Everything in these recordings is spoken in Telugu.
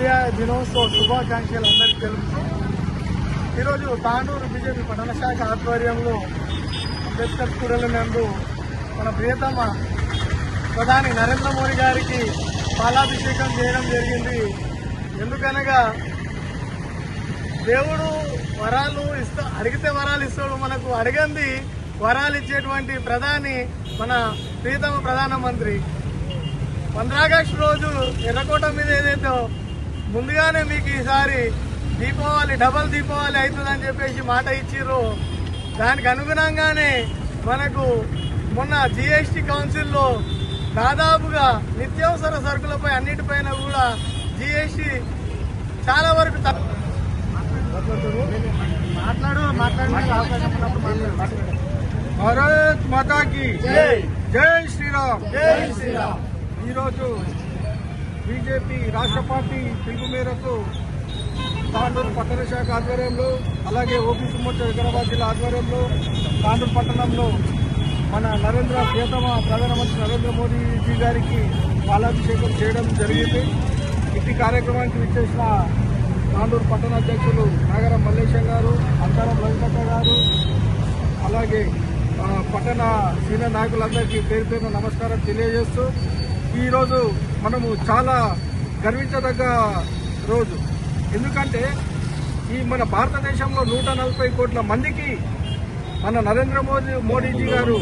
విద్యా దినోత్సవ శుభాకాంక్షలు అందరికీ తెలుపుతూ ఈరోజు తాండూరు బీజేపీ పట్టణ శాఖ ఆధ్వర్యంలో అంబేద్కర్ కూరల నందు మన ప్రియతమ ప్రధాని నరేంద్ర మోడీ గారికి పాలాభిషేకం చేయడం జరిగింది. ఎందుకనగా దేవుడు వరాలు ఇస్తా అడిగితే వరాలు ఇస్తాడు మనకు అడిగంది వరాలు ఇచ్చేటువంటి ప్రధాని మన ప్రియతమ ప్రధానమంత్రి. పంద్రాగస్టు రోజు ఎర్రకోట మీద ఏదైతే ముందుగానే మీకు ఈసారి దీపావళి డబల్ దీపావళి అవుతుందని చెప్పేసి మాట ఇచ్చిర్రు. దానికి అనుగుణంగానే మనకు మొన్న జిఎస్టి కౌన్సిల్లో దాదాపుగా నిత్యావసర సరుకులపై అన్నిటిపైన కూడా జిఎస్టి చాలా వరకు మాట్లాడు. భారత్ మాతాకి జై. జై శ్రీరామ్. జై శ్రీరామ్. ఈరోజు బీజేపీ రాష్ట్ర పార్టీ పిలుపు మేరకు తాండూరు పట్టణ శాఖ ఆధ్వర్యంలో అలాగే ఓబీసీ మోర్చా వికారాబాద్ జిల్లా ఆధ్వర్యంలో తాండూరు పట్టణంలో మన నరేంద్ర ప్రియతమ ప్రధానమంత్రి నరేంద్ర మోదీజీ గారికి పాలాభిషేకం చేయడం జరిగింది. ఇట్టి కార్యక్రమానికి విచ్చేసిన తాండూరు పట్టణ అధ్యక్షులు నాగరం మల్లేశం గారు అంతరం రవికట్ట గారు అలాగే పట్టణ సీనియర్ నాయకులందరికీ పేరు పేరున నమస్కారం తెలియజేస్తూ ఈరోజు మనము చాలా గర్వించదగ్గ రోజు. ఎందుకంటే ఈ మన భారతదేశంలో నూట నలభై కోట్ల మందికి మన నరేంద్ర మోదీ మోడీజీ గారు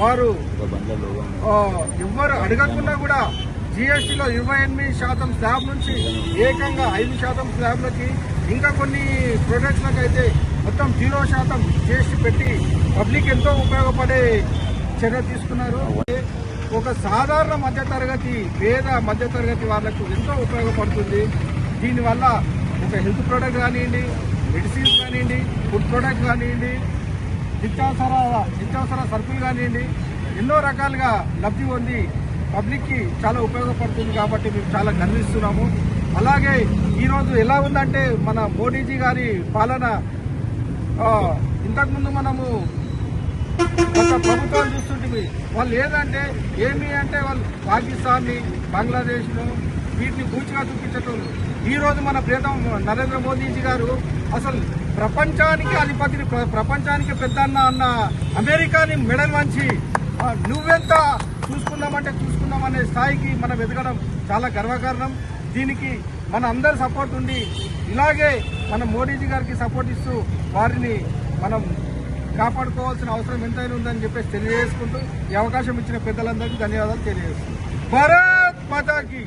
వారు ఎవ్వరు అడగకుండా కూడా జిఎస్టీలో ఇరవై ఎనిమిది శాతం స్లాబ్ నుంచి ఏకంగా ఐదు శాతం స్లాబ్లకి ఇంకా కొన్ని ప్రొడక్ట్స్లకు అయితే మొత్తం జీరో శాతం జిఎస్టీ పెట్టి పబ్లిక్ ఎంతో ఉపయోగపడే చర్య తీసుకున్నారు. ఒక సాధారణ మధ్యతరగతి పేద మధ్యతరగతి వాళ్ళకు ఎంతో ఉపయోగపడుతుంది. దీనివల్ల ఒక హెల్త్ ప్రోడక్ట్ కానివ్వండి మెడిసిన్స్ కానివ్వండి ఫుడ్ ప్రోడక్ట్ కానివ్వండి నిత్యావసర నిత్యావసర సరుకులు కానివ్వండి ఎన్నో రకాలుగా లబ్ధి పొంది పబ్లిక్కి చాలా ఉపయోగపడుతుంది కాబట్టి మేము చాలా గర్విస్తున్నాము. అలాగే ఈరోజు ఎలా ఉందంటే మన మోడీజీ గారి పాలన ఇంతకుముందు మనము గత ప్రభుత్వాలు వాళ్ళు ఏదంటే ఏమి అంటే వాళ్ళు పాకిస్తాన్ని బంగ్లాదేశ్ను వీటిని పూచిగా చూపించటం ఈరోజు మన ప్రేతం నరేంద్ర మోదీజీ గారు అసలు ప్రపంచానికి అధిపతిని ప్ర- ప్రపంచానికి పెద్ద అన్న అన్న అమెరికాని మెడల్ వంచి నువ్వెంత చూసుకుందామంటే చూసుకుందామనే స్థాయికి మనం ఎదగడం చాలా గర్వకారణం. దీనికి మన అందరి సపోర్ట్ ఉండి ఇలాగే మన మోడీజీ గారికి సపోర్ట్ ఇస్తూ వారిని మనం కాపాడుకోవాల్సిన అవసరం ఎంతైనా ఉందని చెప్పేసి తెలియజేసుకుంటూ ఈ అవకాశం ఇచ్చిన పెద్దలందరికీ ధన్యవాదాలు తెలియజేస్తున్నాను భారత్ మాతాకి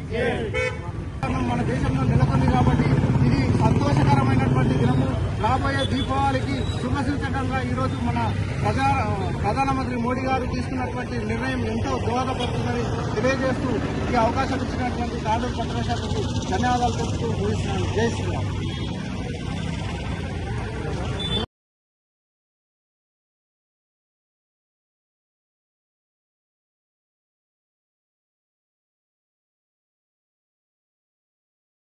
మన దేశంలో నెలకొంది కాబట్టి ఇది సంతోషకరమైనటువంటి దినము. రాబోయే దీపావళికి శుభసూచకంగా ఈరోజు మన ప్రజా ప్రధానమంత్రి మోడీ గారు తీసుకున్నటువంటి నిర్ణయం ఎంతో దోహదపడుతుందని తెలియజేస్తూ ఈ అవకాశం ఇచ్చినటువంటి తాండూరు పత్రశాఖకు ధన్యవాదాలు తెలుపుతూ ముగిస్తున్నాను. జై శ్రీరామ్.